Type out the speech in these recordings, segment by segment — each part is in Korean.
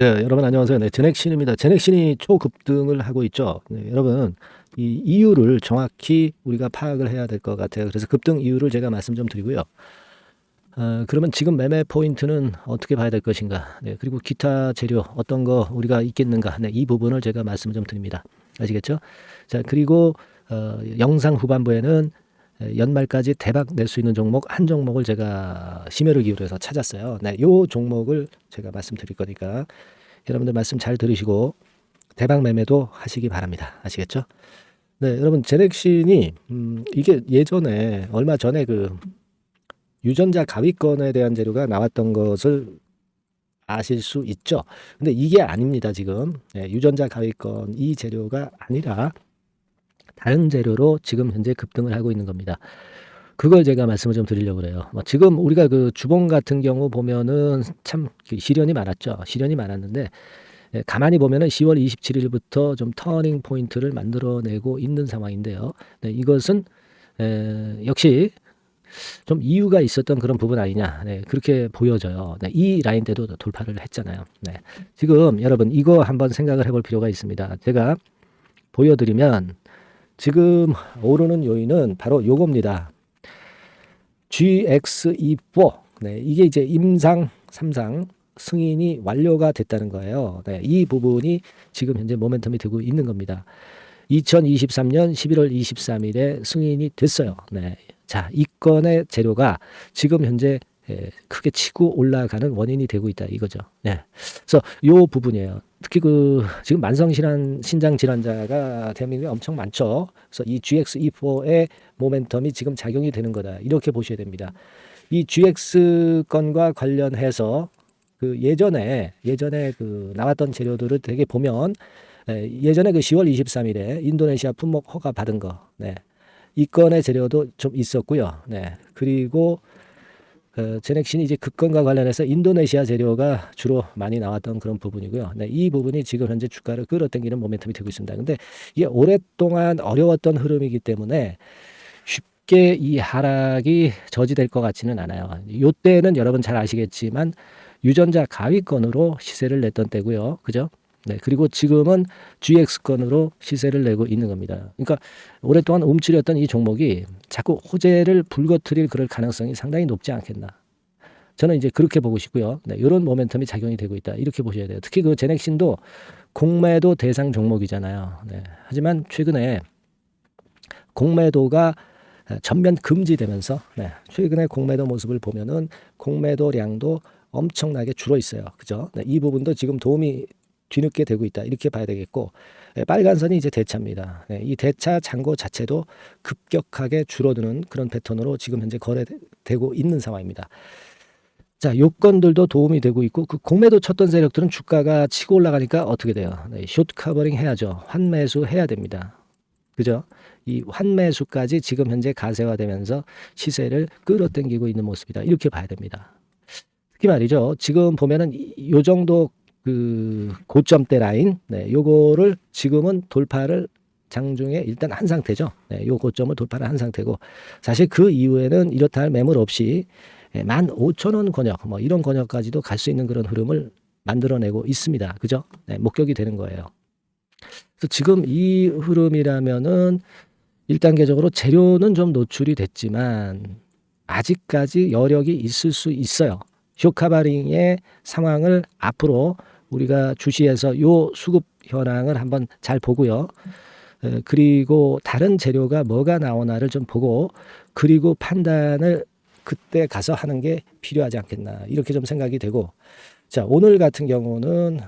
네, 여러분 안녕하세요. 네, 제넥신입니다. 제넥신이 초급등을 하고 있죠. 네, 여러분 이 이유를 정확히 우리가 파악을 해야 될 것 같아요. 그래서 급등 이유를 제가 말씀 좀 드리고요. 어, 그러면 지금 매매 포인트는 어떻게 봐야 될 것인가? 네, 그리고 기타 재료 어떤 거 우리가 있겠는가? 네, 이 부분을 제가 말씀 좀 드립니다. 아시겠죠? 자, 그리고 어, 영상 후반부에는 에, 연말까지 대박 낼 수 있는 종목 한 종목을 제가 심혈을 기울여서 찾았어요. 네, 요 종목을 제가 말씀드릴 거니까 여러분들 말씀 잘 들으시고 대박 매매도 하시기 바랍니다. 아시겠죠? 네, 여러분 제넥신이 음, 이게 예전에 얼마 전에 그 유전자 가위권에 대한 재료가 나왔던 것을 아실 수 있죠. 근데 이게 아닙니다, 지금. 네, 유전자 가위권 이 재료가 아니라 다른 재료로 지금 현재 급등을 하고 있는 겁니다. 그걸 제가 말씀을 좀 드리려고 그래요. 뭐 지금 우리가 그 주봉 같은 경우 보면은 참 시련이 많았죠. 시련이 많았는데 예, 가만히 보면은 10월 27일부터 좀 터닝 포인트를 만들어내고 있는 상황인데요. 네, 이것은 에, 역시 좀 이유가 있었던 그런 부분 아니냐. 네, 그렇게 보여져요. 네, 이 라인 때도 돌파를 했잖아요. 네, 지금 여러분 이거 한번 생각을 해볼 필요가 있습니다. 제가 보여드리면 지금 오르는 요인은 바로 요겁니다. GX24. 네, 이게 이제 임상, 삼상 승인이 완료가 됐다는 거예요. 네, 이 부분이 지금 현재 모멘텀이 되고 있는 겁니다. 2023년 11월 23일에 승인이 됐어요. 네. 자, 이 건의 재료가 지금 현재 예, 크게 치고 올라가는 원인이 되고 있다 이거죠. 네. 그래서 요 부분이에요. 특히 그 지금 만성 질환 신장 질환자가 대한민국에 엄청 많죠. 그래서 이 GX24의 모멘텀이 지금 작용이 되는 거다. 이렇게 보셔야 됩니다. 이 GX 건과 관련해서 그 예전에 예전에 그 나왔던 재료들을 되게 보면 예, 예전에 그 10월 23일에 인도네시아 품목 허가 받은 거, 네. 이 건의 재료도 좀 있었고요. 네. 그리고 그 제넥신이 이제 극건과 관련해서 인도네시아 재료가 주로 많이 나왔던 그런 부분이고요. 네, 이 부분이 지금 현재 주가를 끌어당기는 모멘텀이 되고 있습니다. 근데 이게 오랫동안 어려웠던 흐름이기 때문에 쉽게 이 하락이 저지될 것 같지는 않아요. 요때는 여러분 잘 아시겠지만 유전자 가위권으로 시세를 냈던 때고요. 그죠? 네, 그리고 지금은 GX건으로 시세를 내고 있는 겁니다. 그러니까 오랫동안 움츠렸던 이 종목이 자꾸 호재를 불거트릴 그럴 가능성이 상당히 높지 않겠나. 저는 이제 그렇게 보고 싶고요. 네, 이런 모멘텀이 작용이 되고 있다. 이렇게 보셔야 돼요. 특히 그 제넥신도 공매도 대상 종목이잖아요. 네, 하지만 최근에 공매도가 전면 금지되면서 네, 최근에 공매도 모습을 보면은 공매도량도 엄청나게 줄어 있어요. 그죠? 네, 이 부분도 지금 도움이 뒤늦게 되고 있다. 이렇게 봐야 되겠고 예, 빨간 선이 이제 대차입니다. 예, 이 대차 잔고 자체도 급격하게 줄어드는 그런 패턴으로 지금 현재 거래되고 있는 상황입니다. 자, 요건들도 도움이 되고 있고 그 공매도 쳤던 세력들은 주가가 치고 올라가니까 어떻게 돼요? 네, 숏 커버링 해야죠. 환매수 해야 됩니다. 그죠? 이 환매수까지 지금 현재 가세화되면서 시세를 끌어당기고 있는 모습이다. 이렇게 봐야 됩니다. 특히 말이죠. 지금 보면은 요 정도 그 고점대 라인, 네, 요거를 지금은 돌파를 장중에 일단 한 상태죠. 네, 요 고점을 돌파를 한 상태고 사실 그 이후에는 이렇다 할 매물 없이 예, 만 오천 원 권역, 뭐 이런 권역까지도 갈 수 있는 그런 흐름을 만들어내고 있습니다. 그죠? 네, 목격이 되는 거예요. 그래서 지금 이 흐름이라면은 1단계적으로 재료는 좀 노출이 됐지만 아직까지 여력이 있을 수 있어요. 쇼카바링의 상황을 앞으로 우리가 주시해서 요 수급 현황을 한번 잘 보고요. 그리고 다른 재료가 뭐가 나오나를 좀 보고 그리고 판단을 그때 가서 하는 게 필요하지 않겠나 이렇게 좀 생각이 되고 자 오늘 같은 경우는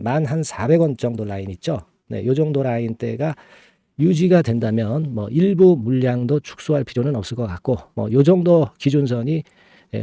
만 한 400원 정도 라인 있죠. 네, 요 정도 라인대가 유지가 된다면 뭐 일부 물량도 축소할 필요는 없을 것 같고 뭐 요 정도 기준선이 예,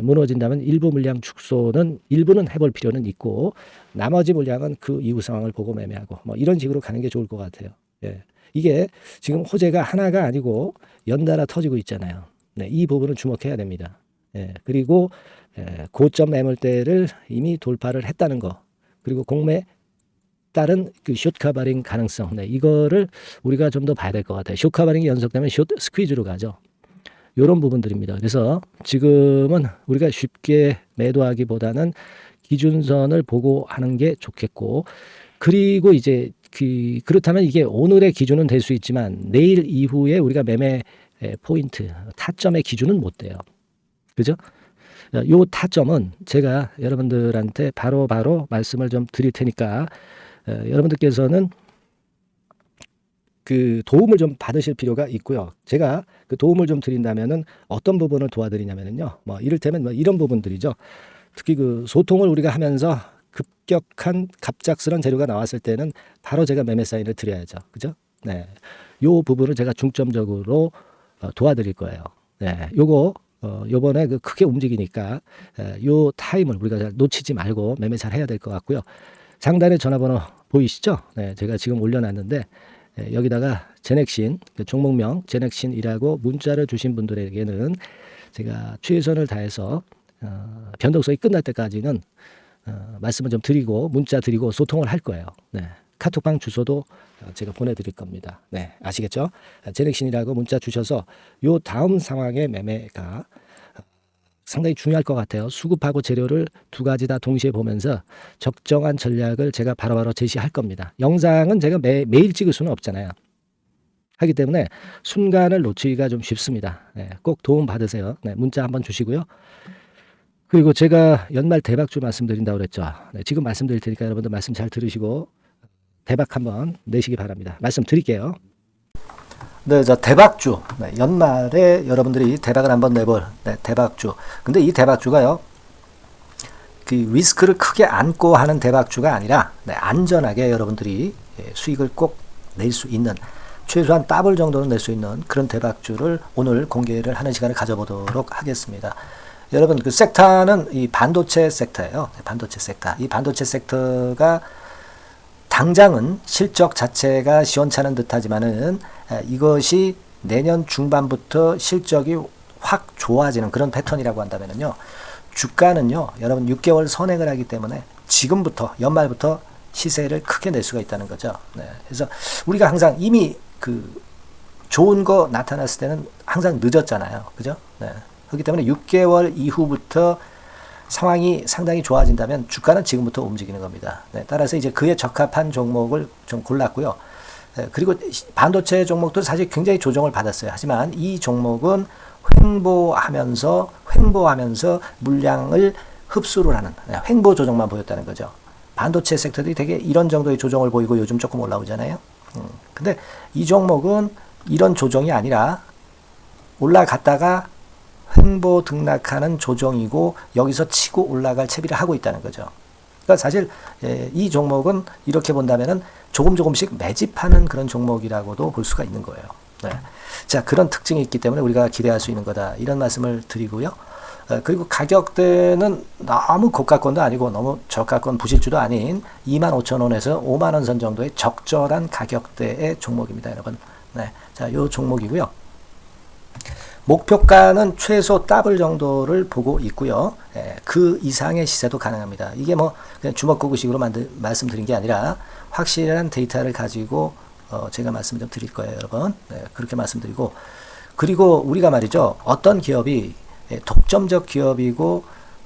무너진다면 일부 물량 축소는 일부는 해볼 필요는 있고 나머지 물량은 그 이후 상황을 보고 매매하고 뭐 이런 식으로 가는 게 좋을 것 같아요. 예. 이게 지금 호재가 하나가 아니고 연달아 터지고 있잖아요. 네, 이 부분을 주목해야 됩니다. 예. 그리고 예, 고점 매물대를 이미 돌파를 했다는 거 그리고 공매 따른 그 숏카바링 가능성 네, 이거를 우리가 좀 더 봐야 될 것 같아요. 숏카바링이 연속되면 숏 스퀴즈로 가죠. 이런 부분들입니다. 그래서 지금은 우리가 쉽게 매도하기보다는 기준선을 보고 하는 게 좋겠고 그리고 이제 그 그렇다면 이게 오늘의 기준은 될 수 있지만 내일 이후에 우리가 매매 에, 포인트 타점의 기준은 못 돼요. 그죠? 어, 요 타점은 제가 여러분들한테 바로바로 말씀을 좀 드릴 테니까 어, 여러분들께서는 그 도움을 좀 받으실 필요가 있고요. 제가 그 도움을 좀 드린다면은 어떤 부분을 도와드리냐면은요. 뭐 이를테면 뭐 이런 부분들이죠. 특히 그 소통을 우리가 하면서 급격한 갑작스런 재료가 나왔을 때는 바로 제가 매매 사인을 드려야죠. 그죠? 네. 요 부분을 제가 중점적으로 어, 도와드릴 거예요. 네. 요거 어, 요번에 그 크게 움직이니까 에, 요 타임을 우리가 잘 놓치지 말고 매매 잘 해야 될 것 같고요. 상단에 전화번호 보이시죠? 네, 제가 지금 올려놨는데 에, 여기다가 제넥신 그 종목명 제넥신이라고 문자를 주신 분들에게는 제가 최선을 다해서 어, 변동성이 끝날 때까지는 어, 말씀을 좀 드리고 문자 드리고 소통을 할 거예요. 네. 카톡방 주소도 어, 제가 보내드릴 겁니다. 네, 아시겠죠? 아, 제넥신이라고 문자 주셔서 요 다음 상황의 매매가 어, 상당히 중요할 것 같아요. 수급하고 재료를 두 가지 다 동시에 보면서 적정한 전략을 제가 바로바로 제시할 겁니다. 영상은 제가 매, 매일 찍을 수는 없잖아요. 하기 때문에 순간을 놓치기가 좀 쉽습니다. 네, 꼭 도움 받으세요. 네, 문자 한번 주시고요. 그리고 제가 연말 대박주 말씀드린다고 그랬죠. 네, 지금 말씀드릴 테니까 여러분들 말씀 잘 들으시고 대박 한번 내시기 바랍니다. 말씀 드릴게요. 네, 저 대박주. 네, 연말에 여러분들이 대박을 한번 내볼 네, 대박주. 근데 이 대박주가요. 그 리스크를 크게 안고 하는 대박주가 아니라 네, 안전하게 여러분들이 예, 수익을 꼭 낼 수 있는 최소한 더블 정도는 낼 수 있는 그런 대박주를 오늘 공개를 하는 시간을 가져보도록 하겠습니다. 여러분 그 섹터는 이 반도체 섹터예요. 네, 반도체 섹터. 이 반도체 섹터가 당장은 실적 자체가 시원찮은 듯하지만은 에, 이것이 내년 중반부터 실적이 확 좋아지는 그런 패턴이라고 한다면은요. 주가는요. 여러분 6개월 선행을 하기 때문에 지금부터 연말부터 시세를 크게 낼 수가 있다는 거죠. 네. 그래서 우리가 항상 이미 그 좋은 거 나타났을 때는 항상 늦었잖아요. 그죠? 네. 그렇기 때문에 6개월 이후부터 상황이 상당히 좋아진다면 주가는 지금부터 움직이는 겁니다. 네, 따라서 이제 그에 적합한 종목을 좀 골랐고요. 네, 그리고 반도체 종목도 사실 굉장히 조정을 받았어요. 하지만 이 종목은 횡보하면서 횡보하면서 물량을 흡수를 하는 네, 횡보 조정만 보였다는 거죠. 반도체 섹터들이 되게 이런 정도의 조정을 보이고 요즘 조금 올라오잖아요. 음, 근데 이 종목은 이런 조정이 아니라 올라갔다가 횡보 등락하는 조정이고 여기서 치고 올라갈 채비를 하고 있다는 거죠. 그러니까 사실 예, 이 종목은 이렇게 본다면은 조금 조금씩 매집하는 그런 종목이라고도 볼 수가 있는 거예요. 네. 자 그런 특징이 있기 때문에 우리가 기대할 수 있는 거다 이런 말씀을 드리고요. 어, 그리고 가격대는 너무 고가권도 아니고 너무 저가권 부실주도 아닌 25,000원에서 5만원 선 정도의 적절한 가격대의 종목입니다, 여러분. 네. 자, 요 종목이고요. 목표가는 최소 더블 정도를 보고 있고요. 예, 그 이상의 시세도 가능합니다. 이게 뭐 그냥 주먹구구식으로 만들, 말씀드린 게 아니라 확실한 데이터를 가지고 어, 제가 말씀 좀 드릴 거예요, 여러분. 네, 그렇게 말씀드리고 그리고 우리가 말이죠. 어떤 기업이 예, 독점적 기업이고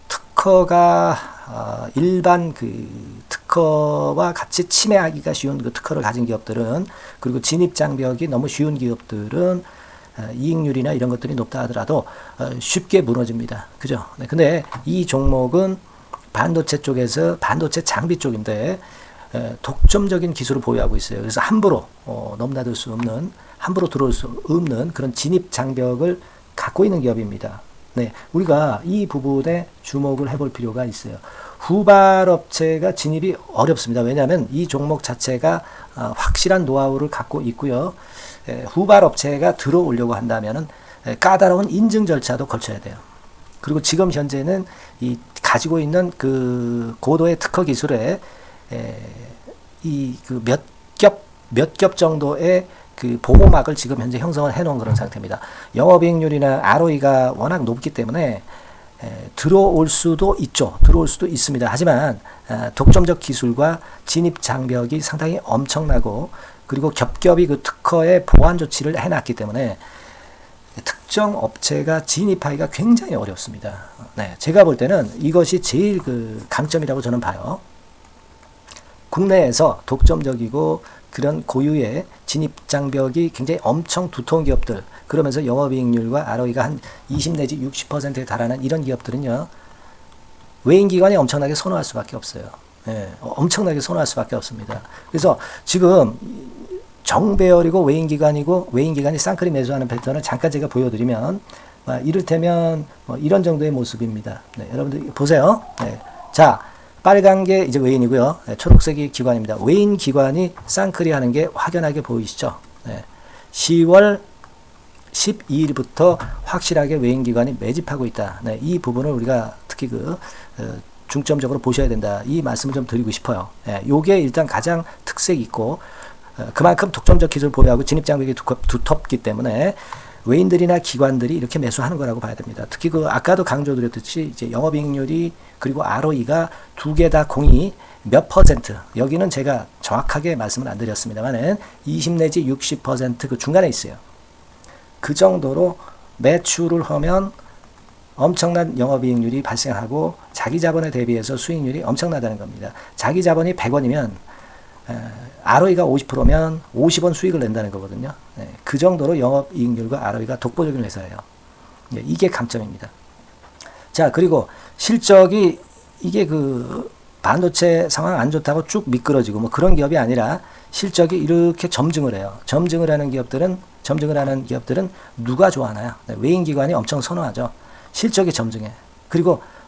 특허가 어, 일반 그 특허와 같이 침해하기가 쉬운 그 특허를 가진 기업들은 그리고 진입 장벽이 너무 쉬운 기업들은 어, 이익률이나 이런 것들이 높다 하더라도 어, 쉽게 무너집니다. 그죠? 네, 근데 이 종목은 반도체 쪽에서 반도체 장비 쪽인데 독점적인 기술을 보유하고 있어요. 그래서 함부로 어, 넘나들 수 없는 함부로 들어올 수 없는 그런 진입 장벽을 갖고 있는 기업입니다. 네, 우리가 이 부분에 주목을 해볼 필요가 있어요. 후발 업체가 진입이 어렵습니다. 왜냐하면 이 종목 자체가 확실한 노하우를 갖고 있고요. 후발 업체가 들어오려고 한다면은 까다로운 인증 절차도 거쳐야 돼요. 그리고 지금 현재는 이 가지고 있는 그 고도의 특허 기술에 이 그 몇 겹 몇 겹 정도의 그 보호막을 지금 현재 형성을 해놓은 그런 상태입니다. 영업이익률이나 ROE가 워낙 높기 때문에 에, 들어올 수도 있죠. 들어올 수도 있습니다. 하지만 에, 독점적 기술과 진입 장벽이 상당히 엄청나고 그리고 겹겹이 그 특허의 보완 조치를 해놨기 때문에 특정 업체가 진입하기가 굉장히 어렵습니다. 네, 제가 볼 때는 이것이 제일 그 강점이라고 저는 봐요. 국내에서 독점적이고 그런 고유의 진입 장벽이 굉장히 엄청 두터운 기업들 그러면서 영업이익률과 ROE가 한 20 내지 60%에 달하는 이런 기업들은요 외인 기관이 엄청나게 선호할 수밖에 없어요. 예, 어, 엄청나게 선호할 수밖에 없습니다. 그래서 지금 정배열이고 외인 기관이고 외인 기관이 쌍크림 매수하는 패턴을 잠깐 제가 보여드리면 아, 이를테면 뭐 이런 정도의 모습입니다. 네, 여러분들 보세요. 네. 자, 빨간 게 이제 외인이고요. 네, 초록색이 기관입니다. 외인 기관이 쌍크리 하는 게 확연하게 보이시죠? 네. 10월 12일부터 확실하게 외인 기관이 매집하고 있다. 네, 이 부분을 우리가 특히 그 어, 중점적으로 보셔야 된다. 이 말씀을 좀 드리고 싶어요. 예, 요게 일단 가장 특색이 있고 어, 그만큼 독점적 기술을 보유하고 진입 장벽이 두껍, 두텁기 때문에 외인들이나 기관들이 이렇게 매수하는 거라고 봐야 됩니다. 특히 그 아까도 강조드렸듯이 이제 영업이익률이 그리고 ROE가 두 개 다 공이 몇 퍼센트 여기는 제가 정확하게 말씀을 안 드렸습니다만은 20 내지 60%그 중간에 있어요. 그 정도로 매출을 하면 엄청난 영업이익률이 발생하고 자기 자본에 대비해서 수익률이 엄청나다는 겁니다. 자기 자본이 100원이면 ROE가 50%면 50원 수익을 낸다는 거거든요. 네, 그 정도로 영업이익률과 ROE가 독보적인 회사예요. 네, 이게 강점입니다. 자 그리고 실적이 이게 그 반도체 상황 안 좋다고 쭉 미끄러지고 뭐 그런 기업이 아니라 실적이 이렇게 점증을 해요. 점증을 하는 기업들은 점증을 하는 기업들은 누가 좋아하나요? 네, 외인 기관이 엄청 선호하죠. 실적이 점증해. 그리고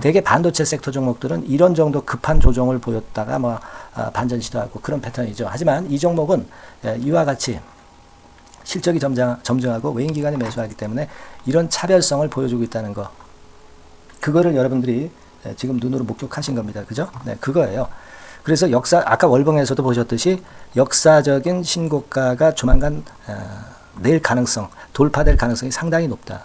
대개 반도체 섹터 종목들은 이런 정도 급한 조정을 보였다가 뭐 아, 반전 시도하고 그런 패턴이죠. 하지만 이 종목은 예, 이와 같이 실적이 점장, 점증하고 외인 기관이 매수하기 때문에 이런 차별성을 보여주고 있다는 거. 그거를 여러분들이 예, 지금 눈으로 목격하신 겁니다. 그죠? 네, 그거예요. 그래서 역사 아까 월봉에서도 보셨듯이 역사적인 신고가가 조만간 어, 낼 가능성, 돌파될 가능성이 상당히 높다.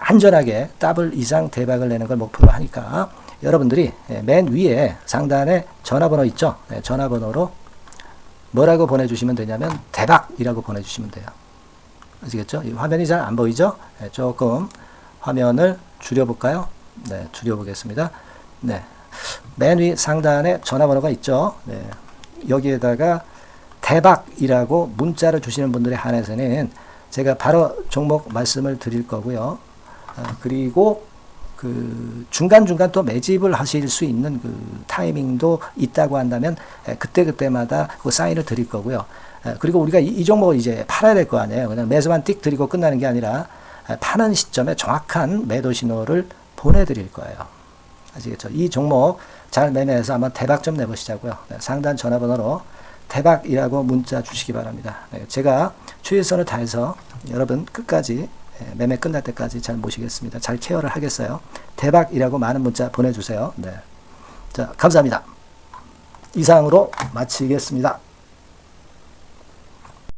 안전하게 더블 이상 대박을 내는 걸 목표로 하니까 여러분들이 예, 맨 위에 상단에 전화번호 있죠? 네, 전화번호로 뭐라고 보내주시면 되냐면 대박이라고 보내주시면 돼요. 아시겠죠? 이 화면이 잘 안 보이죠? 네, 조금 화면을 줄여볼까요? 네, 줄여보겠습니다. 네. 맨 위 상단에 전화번호가 있죠? 네. 여기에다가 대박이라고 문자를 주시는 분들에 한해서는 제가 바로 종목 말씀을 드릴 거고요. 어, 그리고 그 중간중간 또 매집을 하실 수 있는 그 타이밍도 있다고 한다면 그때그때마다 그 사인을 드릴 거고요. 그리고 우리가 이, 이 종목을 이제 팔아야 될 거 아니에요. 그냥 매수만 띡 드리고 끝나는 게 아니라 파는 시점에 정확한 매도 신호를 보내드릴 거예요. 아시겠죠? 이 종목 잘 매매해서 한번 대박 좀 내보시자고요. 네, 상단 전화번호로 대박이라고 문자 주시기 바랍니다. 네, 제가 최선을 다해서 여러분 끝까지 예, 매매 끝날 때까지 잘 모시겠습니다. 잘 케어를 하겠어요. 대박이라고 많은 문자 보내주세요. 네. 자, 감사합니다. 이상으로 마치겠습니다.